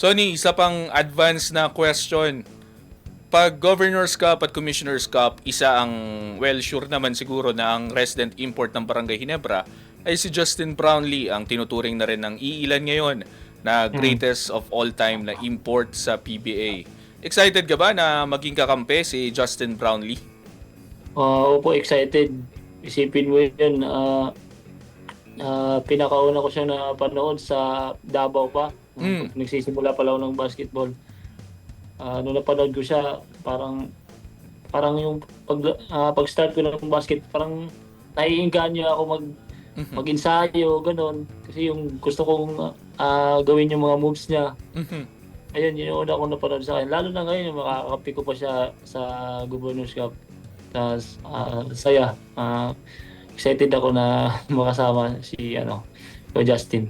Sonny, isa pang advance na question. Pag Governor's Cup at Commissioner's Cup, isa ang, well, sure naman siguro na ang resident import ng Barangay Ginebra ay si Justin Brownlee, ang tinuturing na rin ng iilan ngayon na greatest of all time na import sa PBA. Excited ka ba na maging kakampi si Justin Brownlee? Uh, opo, excited. Isipin mo yun, ah ah, pinakauna ko siya napanood sa Davao pa. Mm. Nagsisimula pa lang ng basketball. Ah, nung napanood ko siya, parang parang yung pag ah, pag-start ko ng basket, parang naiinganyo ako mag Mhm. mag-ensayo, ganun. Kasi yung gusto kong ah, gawin yung mga moves niya. Mhm. Ayun, yun yung una kong napanood sa akin. Lalo na ngayon, makakapi ko pa siya sa Governor's Cup. Tapos, ah, saya. Ah, excited ako na makasama si ano, Justin.